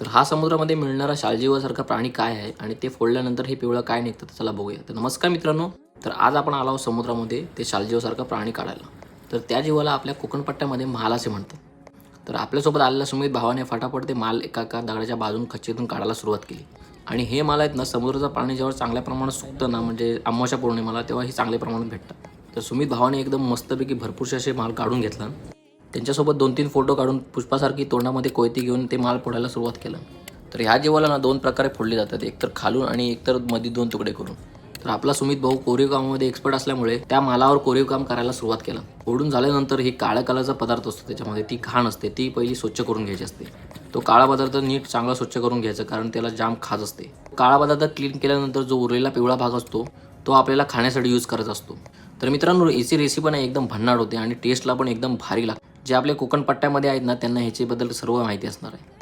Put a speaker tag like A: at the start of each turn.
A: तर हा समुद्रामध्ये मिळणारा शालजीवासारखा प्राणी काय आहे आणि ते फोडल्यानंतर हे पिवळं काय निघतं तर चला बघूया. तर नमस्कार मित्रांनो तर आज आपण आलो आहोत समुद्रामध्ये ते शालजीवासारखा प्राणी काढायला. तर त्या जीवाला आपल्या कोकणपट्ट्यामध्ये माल असे म्हणतात. तर आपल्यासोबत आलेल्या सुमित भावाने फटाफट ते माल एका एका दगडाच्या बाजून खच्चीतून काढायला सुरुवात केली. आणि हे माल आहेत ना समुद्राचं पाणी जेव्हा चांगल्या प्रमाणात सुकतं ना म्हणजे अमावस्या पौर्णिमेला तेव्हा हे चांगल्या प्रमाणात भेटतात. तर सुमित भावाने एकदम मस्तपैकी भरपूरसे असे माल काढून घेतला. त्यांच्यासोबत दोन तीन फोटो काढून पुष्पासारखी तोंडामध्ये कोयती घेऊन ते माल फोडायला सुरुवात केलं. तर ह्या जेवाला ना दोन प्रकारे फोडले जातात. एकतर खालून आणि एकतरमध्ये दोन तुकडे करून. तर आपला सुमित भाऊ कोरीव कामामध्ये एक्सपर्ट असल्यामुळे त्या मालावर कोरीव काम करायला सुरुवात केलं. फोडून झाल्यानंतर ही काळ्या कलरचा पदार्थ असतो त्याच्यामध्ये. ती घाण असते. ती पहिली स्वच्छ करून घ्यायची असते. तो काळा पदार्थ नीट चांगला स्वच्छ करून घ्यायचा कारण त्याला जाम खाज असते. काळा पदार्थ क्लीन केल्यानंतर जो उरलेला पिवळा भाग असतो तो आपल्याला खाण्यासाठी यूज करायचा असतो. तर मित्रांनो याची रेसिपी पण एकदम भन्नाट होते आणि टेस्टला पण एकदम भारी लागते. जे आपल्या कोकण पट्ट्यामध्ये आहेत ना त्यांना ह्याच्याबद्दल सर्व माहिती असणार आहे.